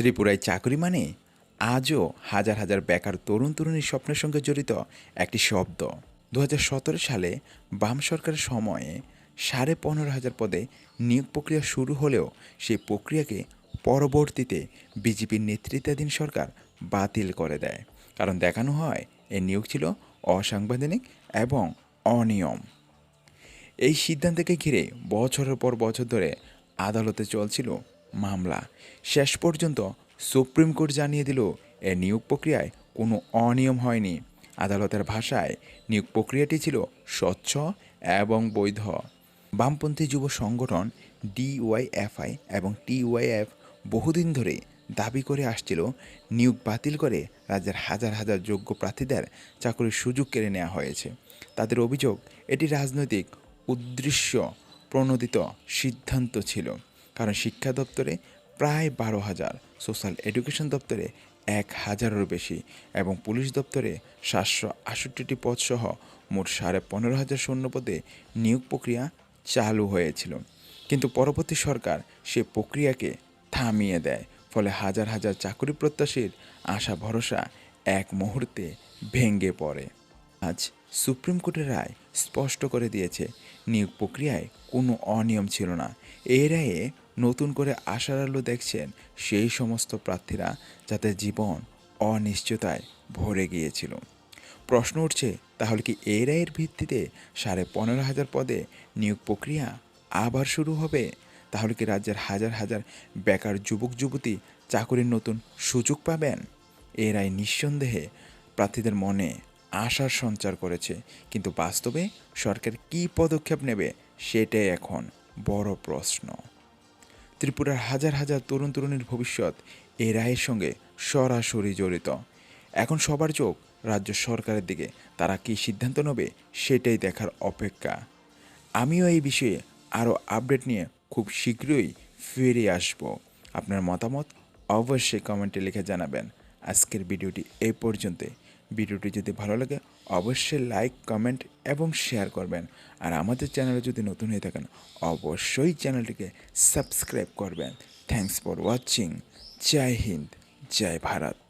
ত্রিপুরায় চাকরি মানে আজও হাজার হাজার বেকার তরুণ তরুণীর স্বপ্নের সঙ্গে জড়িত একটি শব্দ। দু হাজার সতেরো সালে বাম সরকারের সময়ে সাড়ে পনেরো হাজার পদে নিয়োগ প্রক্রিয়া শুরু হলেও সেই প্রক্রিয়াকে পরবর্তীতে বিজেপির নেতৃত্বাধীন সরকার বাতিল করে দেয়। কারণ দেখানো হয় এই নিয়োগ ছিল অসাংবিধানিক এবং অনিয়ম। এই সিদ্ধান্তকে ঘিরে বছরের পর বছর ধরে আদালতে চলছিল মামলা। শেষ পর্যন্ত সুপ্রিম কোর্ট জানিয়ে দিল, এ নিয়োগ প্রক্রিয়ায় কোনো অনিয়ম হয়নি। আদালতের ভাষায় নিয়োগ প্রক্রিয়াটি ছিল স্বচ্ছ এবং বৈধ। বামপন্থী যুব সংগঠন ডিওয়াইএফআই এবং টিওয়াইএফ বহুদিন ধরে দাবি করে আসছিল, নিয়োগ বাতিল করে রাজ্যের হাজার হাজার যোগ্য প্রার্থীদের চাকরির সুযোগ কেড়ে নেওয়া হয়েছে। তাদের অভিযোগ, এটি রাজনৈতিক উদ্দেশ্য প্রণোদিত সিদ্ধান্ত ছিল। কারণ শিক্ষা দপ্তরে প্রায় বারো হাজার, সোশ্যাল এডুকেশন দপ্তরে এক হাজারেরও বেশি এবং পুলিশ দপ্তরে সাতশো আষট্টিটি পদসহ মোট সাড়ে পনেরো হাজার শূন্যপদে নিয়োগ প্রক্রিয়া চালু হয়েছিল। কিন্তু পরবর্তী সরকার সে প্রক্রিয়াকে থামিয়ে দেয়, ফলে হাজার হাজার চাকরি প্রত্যাশীর আশা, ভরসা এক মুহূর্তে ভেঙে পড়ে। আজ সুপ্রিম কোর্টের রায় স্পষ্ট করে দিয়েছে, নিয়োগ প্রক্রিয়ায় কোনো অনিয়ম ছিল না। এই রায়ে নতুন করে আশার আলো দেখছেন সেই সমস্ত প্রার্থীরা যাদের জীবন অনিশ্চয়তায় ভরে গিয়েছিল। প্রশ্ন উঠছে, তাহলে কি এই রায়ের ভিত্তিতে সাড়ে পনেরো হাজার পদে নিয়োগ প্রক্রিয়া আবার শুরু হবে? তাহলে কি রাজ্যের হাজার হাজার বেকার যুবক, যুবতী চাকরির নতুন সুযোগ পাবেন? এ রায় নিঃসন্দেহে প্রার্থীদের মনে আশার সঞ্চার করেছে। কিন্তু বাস্তবে সরকার কী পদক্ষেপ নেবে, সেটাই এখন বড় প্রশ্ন। ত্রিপুরার হাজার হাজার তরুণ তরুণীর ভবিষ্যৎ এই রায়ের সঙ্গে সরাসরি জড়িত। এখন সবার চোখ রাজ্য সরকারের দিকে, তারা কী সিদ্ধান্ত নেবে সেটাই দেখার অপেক্ষা। আমিও এই বিষয়ে আরও আপডেট নিয়ে খুব শীঘ্রই ফিরে আসব। আপনার মতামত অবশ্যই কমেন্টে লিখে জানাবেন। আজকের ভিডিওটি এই পর্যন্ত ভিডিওটি যদি ভালো লাগে, অবশ্যই লাইক, কমেন্ট এবং শেয়ার করবেন। আর আমাদের চ্যানেলে যদি নতুন হয়ে থাকেন, অবশ্যই চ্যানেলটিকে সাবস্ক্রাইব করবেন। থ্যাংকস ফর ওয়াচিং জয় হিন্দ, জয় ভারত।